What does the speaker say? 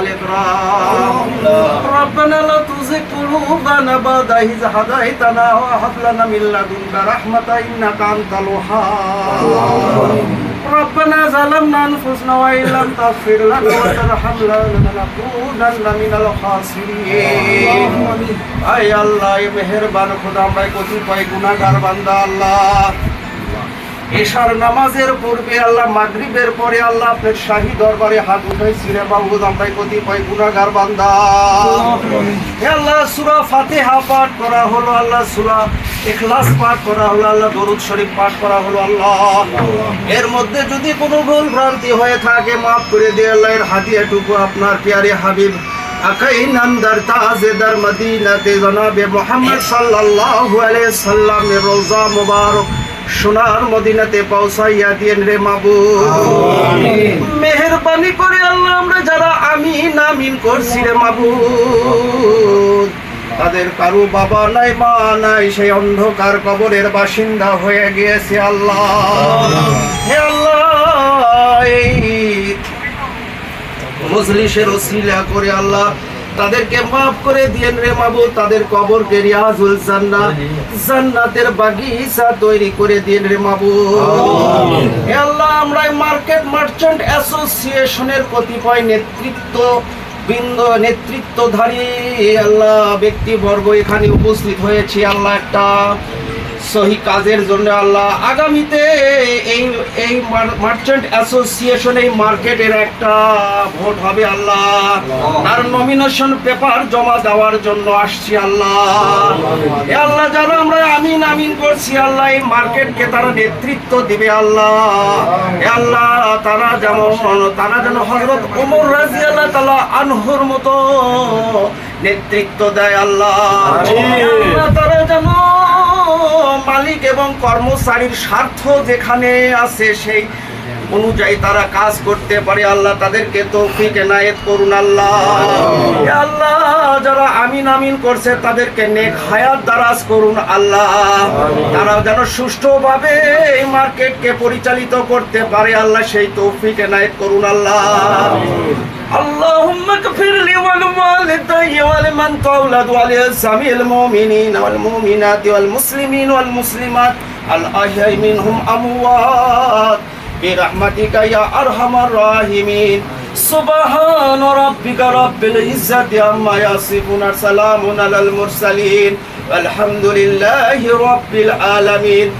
والإكرام ربنا لا تزغ قلوبنا بعد إذ هديتنا وهب لنا من لدنك رحمة إنك أنت الوهاب ربنا ظلمنا انفسنا وان لم تغفر لنا وترحمنا لنكونن من الخاسرين اي الله مهربان خدا আমরা কতিপয় গুনাহগার বান্দা আল্লাহ এশার নামাজের পূর্বে আল্লাহ মাগরিবের পরে আল্লাহ আপনার শাহী দরবারে হাত উঠাইছি রে মাহবুদ আমরা কতিপয় গুনাহগার বান্দা। হে আল্লাহ সূরা ফাতিহা পাঠ করা হলো আল্লাহ সূরা ইখলাস পাঠ করা হলো আল্লাহ দরুদ শরীফ পাঠ করা হলো আল্লাহ। এর মধ্যে যদি কোনো ভুল ভ্রান্তি হয়ে থাকে মাফ করে দিয়ে আল্লাহ এর হাদিয়াটুকু আপনার প্যারে হাবিব আকাই নামদার তাজেদার মদিনাতে জনাবে মোহাম্মদ সাল্লাল্লাহু আলাইহি সাল্লামের রোজা মুবারক। সোনার মদিনাতে পৌঁছাইয়া দিয়েন রে মাবুদ মেহেরবানি করে আল্লাহ আমরা যারা আমিন আমিন করছি রে মাবুদ তাদের কারও বাবা নাই, মা নাই, সেই অন্ধকার কবরের বাসিন্দা হয়ে গিয়েছে আল্লাহ। হে আল্লাহ মজলিসের ওসিলা করে আল্লাহ তাদেরকে মাফ করে দিয়েন রে মাবু তাদের কবরকে রিয়াজুল জান্নাত জান্নাতের বাগিচা তৈরি করে দিয়েন রে মাবু হে আল্লাহ আমরা মার্কেট মার্চেন্ট অ্যাসোসিয়েশনের কতিপয় নেতৃত্ব বৃন্দ নেতৃত্বধারী আল্লাহ ব্যক্তিবর্গ এখানে উপস্থিত হয়েছে। আল্লাহ একটা সহি কাজের জন্য আল্লাহ আগামীতে এই এই মার্চেন্ট অ্যাসোসিয়েশন এই মার্কেটের একটা ভোট হবে আল্লাহ। তার নমিনেশন পেপার জমা দেওয়ার জন্য আসছি আল্লাহ। আল্লাহ যারা আমরা আমিন আমিন করছি আল্লাহ এই মার্কেটকে তারা নেতৃত্ব দিবে আল্লাহ। আল্লাহ তারা যেমন তারা যেন হজরত ওমর রাজি আল্লাহ তালা আনহুর মতো নেতৃত্ব দেয় আল্লাহ। আল্লাহ, তারা যেন মালিক এবং কর্মচারীর স্বার্থ যেখানে আছে সেই অনুযায়ী তারা কাজ করতে পারে। আল্লাহ তাদেরকে তৌফিক এনায়েত করুন আল্লাহ। আল্লাহ। যারা আমিন আমিন করছে তাদেরকে নেক হায়াত দারাজ করুন আল্লাহ। তারা যেন সুষ্ঠুভাবে এই মার্কেটকে পরিচালিত করতে পারে। আল্লাহ সেই তৌফিক এনায়েত করুন আল্লাহ। আল্লাহ اغفر لي ولوالدي ولمن تولد ولجميع المؤمنين والمؤمنات والمسلمين والمسلمات الأحياء منهم أموات برحمتك يا أرحم الراحمين سبحان ربك رب العزة عما يصفون سلام على المرسلين والحمد لله رب العالمين